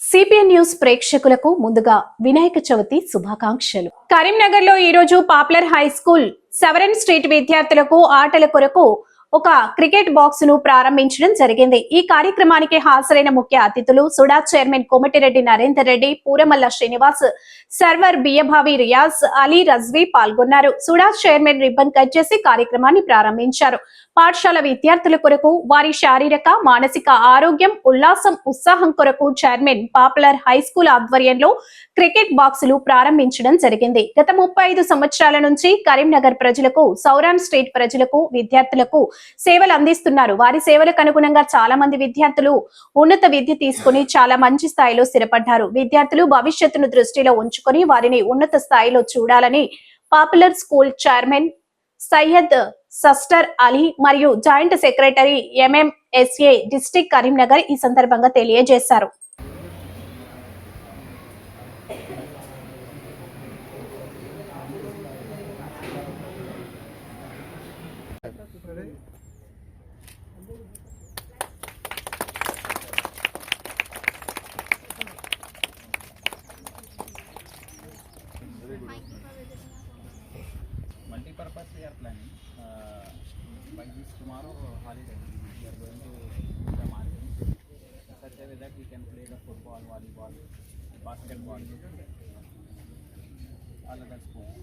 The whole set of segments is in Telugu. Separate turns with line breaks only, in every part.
సిపిఎన్ న్యూస్ ప్రేక్షకులకు ముందుగా వినాయక చవితి శుభాకాంక్షలు. కరీంనగర్లో ఈ రోజు పాపులర్ హై స్కూల్ సెవరన్ స్ట్రీట్ విద్యార్థులకు ఆటల కొరకు ఒక క్రికెట్ బాక్స్ను ప్రారంభించడం జరిగింది. ఈ కార్యక్రమానికి హాజరైన ముఖ్య అతిథులు సుడా చైర్మన్ కోమటిరెడ్డి నరేందర్ రెడ్డి పూరమల్ల శ్రీనివాస్ సర్వర్ బియ్యభావి రియాజ్ అలీ రజ్వీ పాల్గొన్నారు. సుడా చైర్మన్ రిబ్బన్ కట్ చేసి కార్యక్రమాన్ని ప్రారంభించారు. పాఠశాల విద్యార్థుల కొరకు వారి శారీరక మానసిక ఆరోగ్యం ఉల్లాసం ఉత్సాహం కొరకు చైర్మన్ పాపులర్ హై స్కూల్ ఆధ్వర్యంలో క్రికెట్ బాక్సులు ప్రారంభించడం జరిగింది. గత ముప్పై ఐదు సంవత్సరాల నుంచి కరీంనగర్ ప్రజలకు సౌరాన్ స్టేట్ ప్రజలకు విద్యార్థులకు సేవలు అందిస్తున్నారు. వారి సేవలకు అనుగుణంగా చాలా మంది విద్యార్థులు ఉన్నత విద్య తీసుకుని చాలా మంచి స్థాయిలో స్థిరపడ్డారు. విద్యార్థులు భవిష్యత్తును దృష్టిలో ఉంచుకొని వారిని ఉన్నత స్థాయిలో చూడాలని popular school chairman Syed సస్టర్ Ali మరియు joint secretary MMSA district Karimnagar ఈ సందర్భంగా తెలియజేశారు.
multi-purpose we are planning. Uh, by this tomorrow holiday, we are going to the market such a way that we can play the football, volleyball, basketball, all other sports.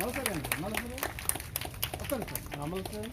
నమస్కారం అండి నమస్కారం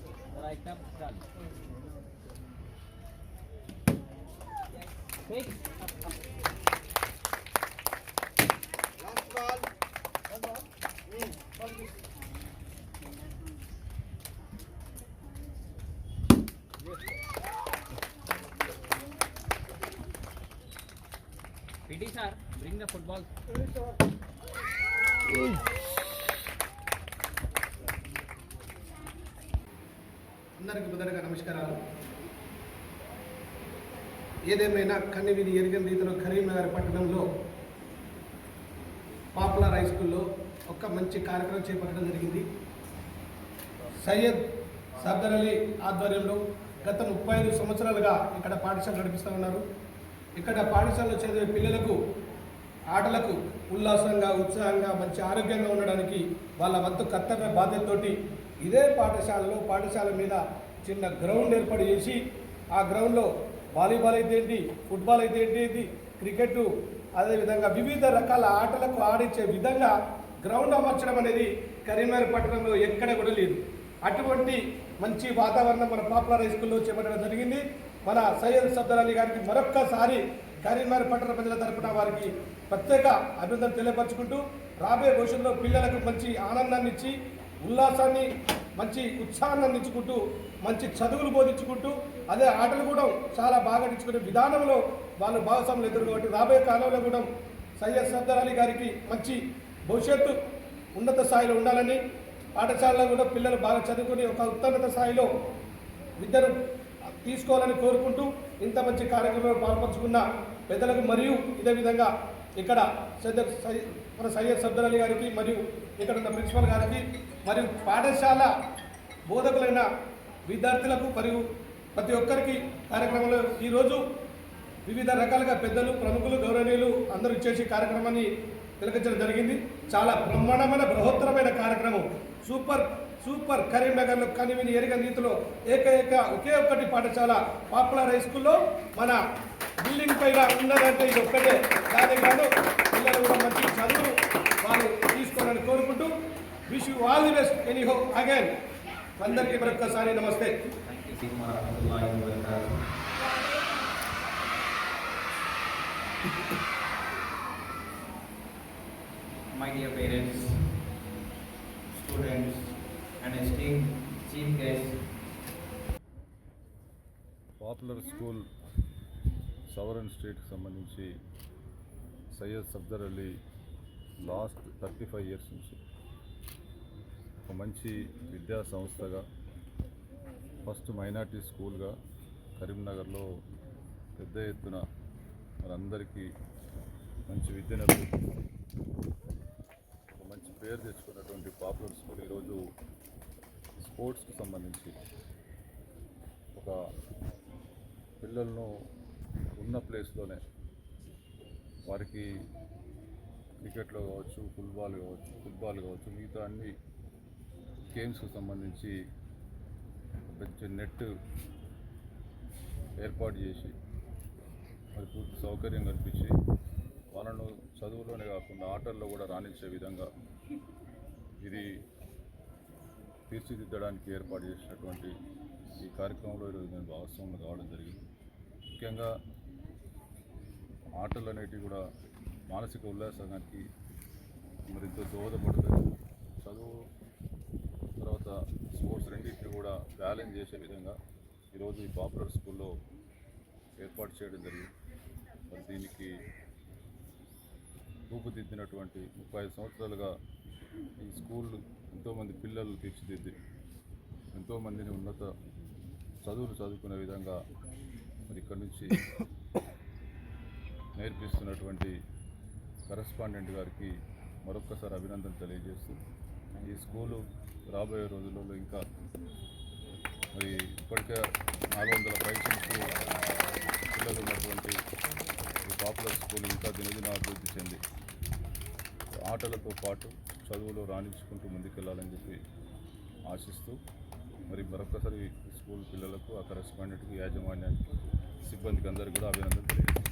राइट अप डन ठीक last ball ball PT sir, bring the football.
అందరికీ మొదటగా నమస్కారాలు. ఏదేమైనా కన్ని విధి ఎరిగిన రీతిలో కరీంనగర్ పట్టణంలో పాపులర్ హై స్కూల్లో ఒక మంచి కార్యక్రమం చేపట్టడం జరిగింది. సయ్యద్ సర్దర్ అలీ ఆధ్వర్యంలో గత ముప్పై ఐదు సంవత్సరాలుగా ఇక్కడ పాఠశాల నడిపిస్తూ ఉన్నారు. ఇక్కడ పాఠశాలలో చదివే పిల్లలకు ఆటలకు ఉల్లాసంగా ఉత్సాహంగా మంచి ఆరోగ్యంగా ఉండడానికి వాళ్ళ వంతు కర్తవ్య బాధ్యతతోటి ఇదే పాఠశాలలో పాఠశాల మీద చిన్న గ్రౌండ్ ఏర్పాటు చేసి ఆ గ్రౌండ్లో వాలీబాల్ అయితే ఏంటి ఫుట్బాల్ అయితే ఏంటి క్రికెట్ అదేవిధంగా వివిధ రకాల ఆటలకు ఆడించే విధంగా గ్రౌండ్ అమర్చడం అనేది కరీంనగర్ పట్టణంలో ఎక్కడ కూడా లేదు. అటువంటి మంచి వాతావరణం మన పాపులర్ హై స్కూల్లో చేపట్టడం జరిగింది. మన సయ్యద్ సబ్దర్ అలీ గారికి మరొక్కసారి కరీంనగర్ పట్టణ ప్రజల తరపున వారికి ప్రత్యేక అభినందన తెలియపరచుకుంటూ రాబోయే భవిష్యత్తులో పిల్లలకు మంచి ఆనందాన్ని ఇచ్చి ఉల్లాసాన్ని మంచి ఉత్సాహాన్ని అందించుకుంటూ మంచి చదువులు బోధించుకుంటూ అదే ఆటలు కూడా చాలా బాగా నేర్చుకునే విధానంలో వాళ్ళు భాగస్వాములు ఎదురు కాబట్టి రాబోయే కాలంలో కూడా సయ్యద్ సర్దార్ అలీ గారికి మంచి భవిష్యత్తు ఉన్నత స్థాయిలో ఉండాలని పాఠశాలలో కూడా పిల్లలు బాగా చదువుకుని ఒక ఉత్తన్నత స్థాయిలో విద్యను తీసుకోవాలని కోరుకుంటూ ఇంత మంచి కార్యక్రమంలో పాల్పంచుకున్న పెద్దలకు మరియు ఇదే విధంగా ఇక్కడ సయ్యద్ సయ్యద్ మన సయ్యద్ సబ్దర్ అలీ గారికి మరియు ఇక్కడ ఉన్న ప్రిన్సిపల్ గారికి మరియు పాఠశాల బోధకులైన విద్యార్థులకు మరియు ప్రతి ఒక్కరికి కార్యక్రమంలో ఈరోజు వివిధ రకాలుగా పెద్దలు ప్రముఖులు గౌరవనీయులు అందరూ ఇచ్చేసి కార్యక్రమాన్ని తిలకించడం జరిగింది. చాలా బ్రహ్మాండమైన బృహత్తరమైన కార్యక్రమం. సూపర్ సూపర్ కరీంనగర్లో కనివిని ఎరిగ రీతిలో ఏకైక ఒకే ఒక్కటి పాఠశాల పాపులర్ హై స్కూల్లో మన బిల్డింగ్ పైన ఉన్నదంటే ఇది ఒక్కటే. దానికి గాను పిల్లలు కూడా మంచి చదువు వారు తీసుకోవాలని కోరుకుంటూ wish you all the best any hope again అందరికీ మరొక్కసారి నమస్తే.
My dear parents, students, and esteemed chief guests,
popular school సవరన్ స్ట్రీట్కి సంబంధించి Syed Safdar Ali last thirty five years నుంచి ఒక మంచి విద్యా సంస్థగా ఫస్ట్ మైనార్టీ స్కూల్గా కరీంనగర్లో పెద్ద ఎత్తున మనందరికీ మంచి విద్యను ఒక మంచి పేరు తెచ్చుకున్నటువంటి పాపులర్ స్కూల్ ఈరోజు స్పోర్ట్స్కి సంబంధించి ఒక పిల్లలను ఉన్న ప్లేస్లోనే. వారికి క్రికెట్లో కావచ్చు ఫుట్బాల్ కావచ్చు ఫుట్బాల్ కావచ్చు మిగతా అన్ని గేమ్స్కి సంబంధించి పెద్ద నెట్ ఏర్పాటు చేసి మరి పూర్తి సౌకర్యం కల్పించి వాళ్ళను చదువులోనే కాకుండా ఆటల్లో కూడా రాణించే విధంగా ఇది తీర్చిదిద్దడానికి ఏర్పాటు చేసినటువంటి ఈ కార్యక్రమంలో ఈరోజు నేను భాగస్వాములు కావడం జరిగింది. ముఖ్యంగా ఆటలు అనేటివి కూడా మానసిక ఉల్లాసానికి మరింత దోహదపడుతుంది చదువు తర్వాత స్పోర్ట్స్ రెండింటిని కూడా బ్యాలెన్స్ చేసే విధంగా ఈరోజు ఈ పాపులర్ స్కూల్లో ఏర్పాటు చేయడం జరిగింది. మరి దీనికి రూపుదిద్దినటువంటి ముప్పై ఐదు సంవత్సరాలుగా ఈ స్కూల్ ఎంతోమంది పిల్లలు తీర్చిదిద్ది ఎంతోమందిని ఉన్నత చదువులు చదువుకునే విధంగా మరి ఇక్కడి నుంచి నేర్పిస్తున్నటువంటి కరస్పాండెంట్ గారికి మరొక్కసారి అభినందన తెలియజేస్తూ ఈ స్కూలు రాబోయే రోజులలో ఇంకా మరి ఇప్పటికే నాలుగు వందల పైసలకు పిల్లలు ఉన్నటువంటి ఈ పాపులర్ స్కూల్ ఇంకా దినదిన అభివృద్ధి చెంది ఆటలతో పాటు చదువులో రాణించుకుంటూ ముందుకెళ్ళాలని చెప్పి ఆశిస్తూ మరి మరొకసారి స్కూల్ పిల్లలకు ఆ కరెస్పాండెంట్కి యాజమాన్యానికి సిబ్బందికి అందరికీ కూడా అభినందన తెలియజేస్తాను